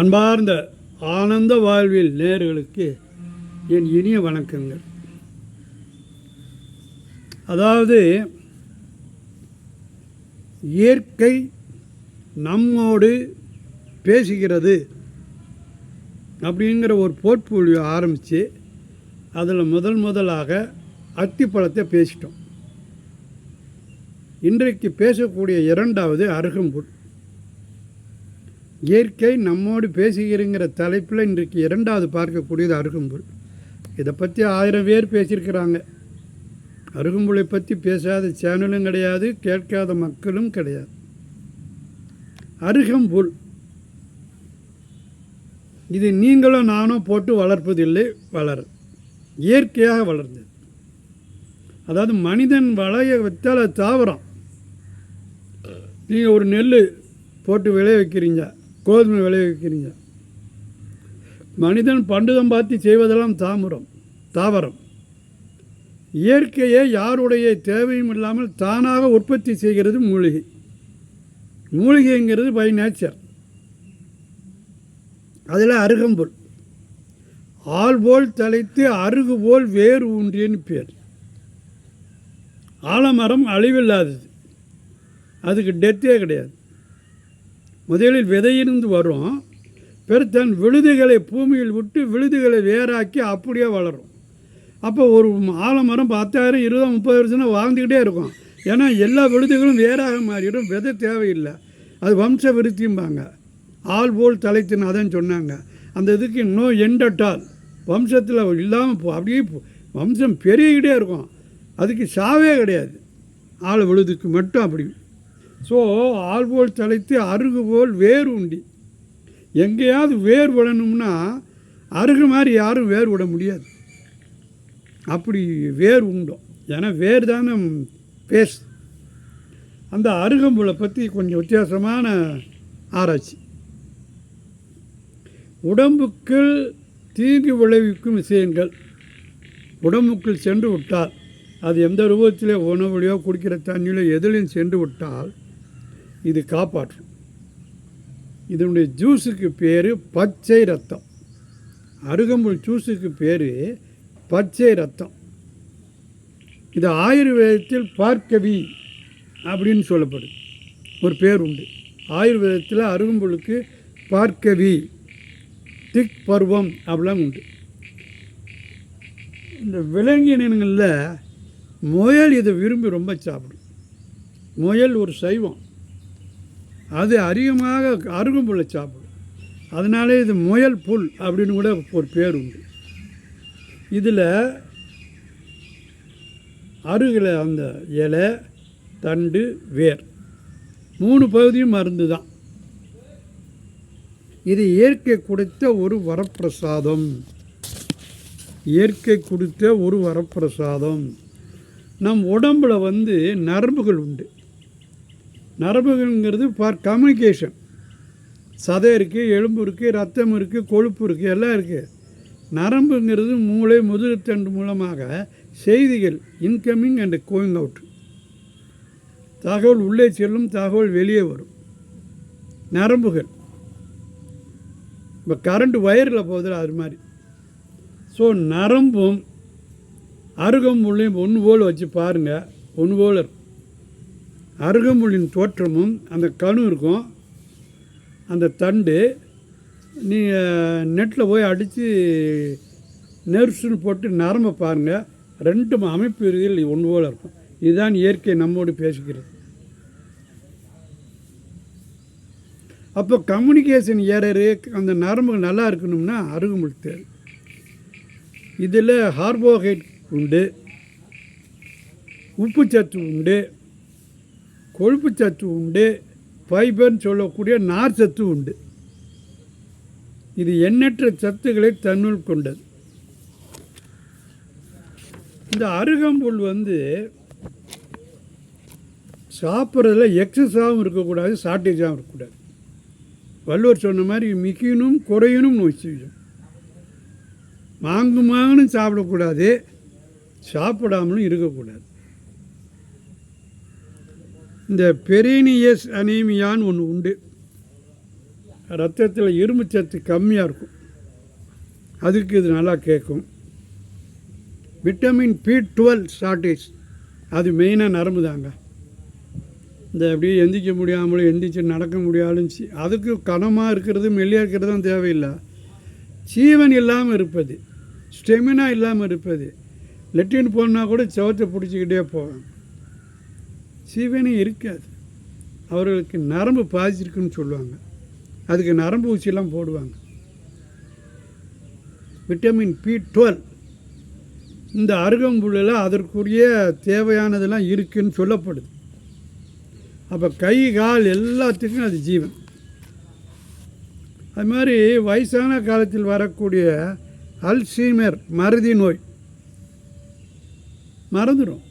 அன்பார்ந்த ஆனந்த வாழ்வில் நேர்களுக்கு என் இனிய வணக்கங்கள். அதாவது இயற்கை நம்மோடு பேசுகிறது அப்படிங்கிற ஒரு போர்ட்ஃபோலியோ ஆரம்பித்து அதில் முதல் முதலாக அத்திப்பழத்தை பேசிட்டோம். இன்றைக்கு பேசக்கூடிய இரண்டாவது அருகம்புல். இயற்கை நம்மோடு பேசுகிறங்கிற தலைப்பில் இன்றைக்கு இரண்டாவது பார்க்கக்கூடியது அருகம்புல். இதை பற்றி ஆயிரம் பேர் பேசியிருக்கிறாங்க. அருகம்புலை பற்றி பேசாத சேனலும் கிடையாது கேட்காத மக்களும் கிடையாது. அருகம்புல். இது நீங்களும் நானும் போட்டு வளர்ப்பதில்லை வளர இயற்கையாக வளர்ந்தது. அதாவது மனிதன் வளைய வைத்தால் அது தாவரம். நீங்கள் ஒரு நெல் போட்டு விளைய வைக்கிறீங்க. கோதுமை விளைவிக்கிறீங்க. மனிதன் பண்டுதம் பார்த்து செய்வதெல்லாம் தாமரம் தாவரம். இயற்கையை யாருடைய தேவையும் இல்லாமல் தானாக உற்பத்தி செய்கிறது மூலிகை. மூலிகைங்கிறது பை நேச்சர் அதில் அருகம்புல். ஆள் போல் தலைத்து அருகு போல் வேறு ஊன்றியன்னு பேர். ஆலமரம் அழிவில்லாதது. அதுக்கு டெத்தே கிடையாது. முதலில் விதையிருந்து வரும் பிறகு தன் விழுதுகளை பூமியில் விட்டு விழுதுகளை வேறாக்கி அப்படியே வளரும் அப்போ ஒரு ஆலமரம் பத்தாயிரம் இருபது முப்பது வருஷம்னா வாழ்ந்துக்கிட்டே இருக்கும். ஏன்னா எல்லா விழுதுகளும் வேறாக மாறிடும். விதை தேவையில்லை. அது வம்ச விருத்தியும்பாங்க ஆள் போல் தலைத்தின் அதான் சொன்னாங்க. அந்த இதுக்கு இன்னும் எண்டட்டால் வம்சத்தில் இல்லாமல் போ அப்படியே போ- வம்சம் பெருகிக்கிட்டே இருக்கும். அதுக்கு சாவே கிடையாது. ஆள் விழுதுக்கு மட்டும் அப்படி ஸோ ஆள் போல் தலைத்து அருகு போல் வேர் உண்டி எங்கேயாவது வேர் விடணும்னா அருகு மாதிரி யாரும் வேர் விட முடியாது. அப்படி வேர் உண்டும் ஏன்னா வேர் தானே பேஸ் அந்த அருகம்புலை பற்றி கொஞ்சம் வித்தியாசமான ஆராய்ச்சி. உடம்புக்குள் தீங்கு விளைவிக்கும் விஷயங்கள். உடம்புக்குள் சென்று விட்டால் அது எந்த ரூபத்திலே உணவுலையோ குடிக்கிற தண்ணியிலோ எதிலையும் சென்று விட்டால் இது காப்பாற்றும் இதனுடைய ஜூஸுக்கு பேர் பச்சை ரத்தம். அருகம்புல் ஜூஸுக்கு பேர் பச்சை ரத்தம். இது ஆயுர்வேதத்தில் பார்க்கவி அப்படின்னு சொல்லப்படுது. ஒரு பேர் உண்டு. ஆயுர்வேதத்தில் அருகம்புலுக்கு பார்க்கவி திக் பருவம் அப்படிலாம் உண்டு. இந்த விலங்கினங்களில் முயல் இதை விரும்பி ரொம்ப சாப்பிடும். முயல் ஒரு சைவம். அது அதிகமாக அருகம்புல்லை சாப்பிடும். அதனாலே இது முயல் புல் அப்படின்னு கூட ஒரு பேர் உண்டு. இதில் அருகில் அந்த இலை தண்டு வேர் மூணு பகுதியும் மருந்து தான் இது இயற்கை கொடுத்த ஒரு வரப்பிரசாதம். இயற்கை கொடுத்த ஒரு வரப்பிரசாதம். நம் உடம்புல வந்து நரம்புகள் உண்டு. நரம்புகள்ங்கிறது ஃபார் கம்யூனிகேஷன் சதை இருக்குது எலும்பு இருக்குது ரத்தம் இருக்குது கொழுப்பு இருக்குது எல்லாம் இருக்குது நரம்புங்கிறது மூளை முதுகுத்தண்டு மூலமாக செய்திகள் இன்கமிங் அண்ட் கோயிங் அவுட் தகவல் உள்ளே செல்லும் தகவல் வெளியே வரும். நரம்புகள். இப்போ கரண்ட் வயரில் போதில் அது மாதிரி. ஸோ நரம்பும் அருகம்புள்ளையும் ஒன்று போல் வச்சு பாருங்கள் ஒன்று போல் இருக்கும். அருகம்புல்லின் தோற்றமும் அந்த கணு இருக்கும் அந்த தண்டு நீங்கள் நெட்டில் போய் அடித்து நெர்ஸுன்னு போட்டு நரம்பை பாருங்கள் ரெண்டும் அமைப்பு இறுதியில் ஒன்று போல் இருக்கும். இதுதான் இயற்கை நம்மோடு பேசுகிறது. அப்போ கம்யூனிகேஷன் ஏரரு அந்த நரம்புகள் நல்லா இருக்கணும்னா அருகம்புல் தேவை இதில் கார்போஹைட் உண்டு உப்புச்சத்து உண்டு கொழுப்பு சத்து உண்டு ஃபைபர்னு சொல்லக்கூடிய நார் சத்து உண்டு. இது எண்ணற்ற சத்துக்களை தன்னுள் கொண்டது. இந்த அருகம்புல் வந்து சாப்பிட்றதுல எக்ஸஸாகவும் இருக்கக்கூடாது ஷார்ட்டேஜாகவும் இருக்கக்கூடாது. வள்ளுவர் சொன்ன மாதிரி மிகினும் குறையணும் நோய் செய்யும் மாங்கு மாங்கனும் சாப்பிடக்கூடாது சாப்பிடாமலும் இருக்கக்கூடாது. இந்த பெரினியஸ் அனீமியான்னு ஒன்று உண்டு. ரத்தத்தில் இரும்பு சத்து கம்மியாக இருக்கும். அதுக்கு இது நல்லா கேட்கும். விட்டமின் பி டுவெல் ஷார்ட்டேஜ் அது மெயினாக நரம்பு தாங்க. இந்த அப்படியே எந்திக்க முடியாமலும் எந்திரிச்சு நடக்க முடியாலும் அதுக்கு கனமாக இருக்கிறது மெல்லியாக இருக்கிறதும் தேவையில்லை. சீவன் இல்லாமல் இருப்பது ஸ்டெமினா இல்லாமல் இருப்பது. லெட்டின் போனால் கூட செவத்தை பிடிச்சிக்கிட்டே போவேன். ஜீவனே இருக்காது. அவர்களுக்கு நரம்பு பாதிச்சிருக்குன்னு சொல்லுவாங்க. அதுக்கு நரம்பு ஊசியெல்லாம் போடுவாங்க. Vitamin B twelve. இந்த அருகம்புல்லில் அதற்குரிய தேவையானதெல்லாம் இருக்குதுன்னு சொல்லப்படுது. அப்போ கை கால் எல்லாத்துக்கும் அது ஜீவன். அது மாதிரி வயசான காலத்தில் வரக்கூடிய அல்சீமர் மறதி நோய். மறந்துடும்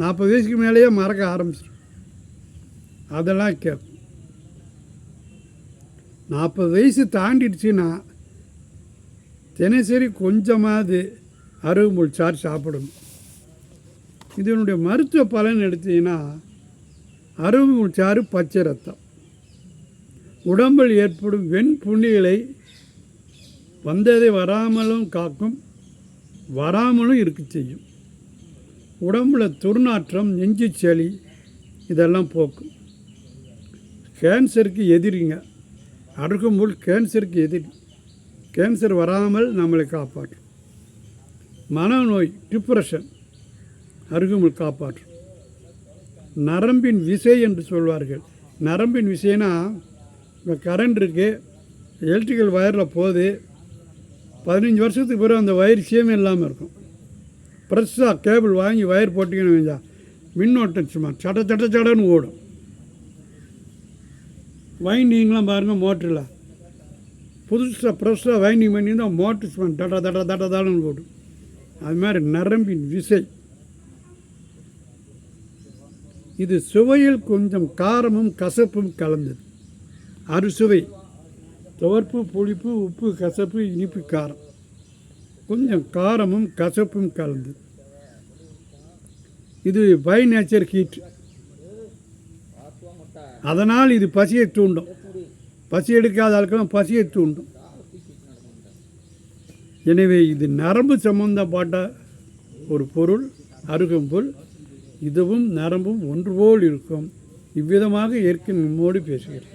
நாற்பது வயசுக்கு மேலேயே மறக்க ஆரம்பிச்சிடும் அதெல்லாம் கேட்கும் நாற்பது வயசு தாண்டிடுச்சுன்னா தினசரி கொஞ்சமாவது அருகுமுள் சாறு சாப்பிடணும். இதனுடைய மருத்துவ பலன் எடுத்தீங்கன்னா அருகுமுள் சாறு பச்சை ரத்தம். உடம்பில் ஏற்படும் வெண் புண்ணிகளை வந்ததை வராமலும் காக்கும் வராமலும் இருக்க செய்யும். உடம்புல துர்நாற்றம் நெஞ்சு சளி இதெல்லாம் போக்கும் கேன்சருக்கு எதிரிங்க. அருகம்புல் கேன்சருக்கு எதிரி. கேன்சர் வராமல் நம்மளை காப்பாற்றும். மனநோய் டிப்ரெஷன் அருகம்புல் காப்பாற்றும். நரம்பின் விசை என்று சொல்வார்கள். நரம்பின் விசைனா இப்போ கரண்ட் இருக்குது எலக்ட்ரிக்கல் வயரில் போகுது. பதினஞ்சு வருஷத்துக்கு பிறகு அந்த வயிறு சேமே இல்லாமல் இருக்கும். ஃப்ரெஷ்ஷாக கேபிள் வாங்கி வயர் போட்டிங்கன்னு வைஞ்சா மின்னோட்டம் சும்மா சட சட சடன்னு ஓடும். வைண்டிங்லாம் பாருங்கள் மோட்டரில். புதுசாக ஃப்ரெஷ்ஷாக வைண்டிங் பண்ணி தான் மோட்டர் சும்மா தட தட தட தடன்னு ஓடும். அது மாதிரி நரம்பின் விசை. இது சுவையில் கொஞ்சம் காரமும் கசப்பும் கலந்தது. அறுசுவை. துவர்ப்பு புளிப்பு உப்பு கசப்பு இனிப்பு காரம். கொஞ்சம் காரமும் கசப்பும் கலந்து. இது பை நேச்சர் ஹீட் அதனால் இது பசியை தூண்டும். பசி எடுக்காத ஆட்களும் பசியை தூண்டும். எனவே இது நரம்பு சம்பந்தப்பட்ட ஒரு பொருள் அருகம்புல் இதுவும் நரம்பும் ஒன்று போல் இருக்கும். இவ்விதமாக இயற்கை நம்மோடு பேசுகிறேன்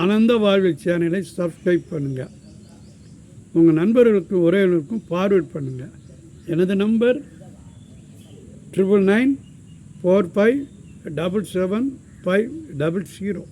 ஆனந்த வாழ்வில் சேனலை சப்ஸ்கிரைப் பண்ணுங்கள் உங்கள் நண்பர்களுக்கும் உறவினருக்கும் ஃபார்வேர்ட் பண்ணுங்கள் எனது number triple nine four five double seven five double zero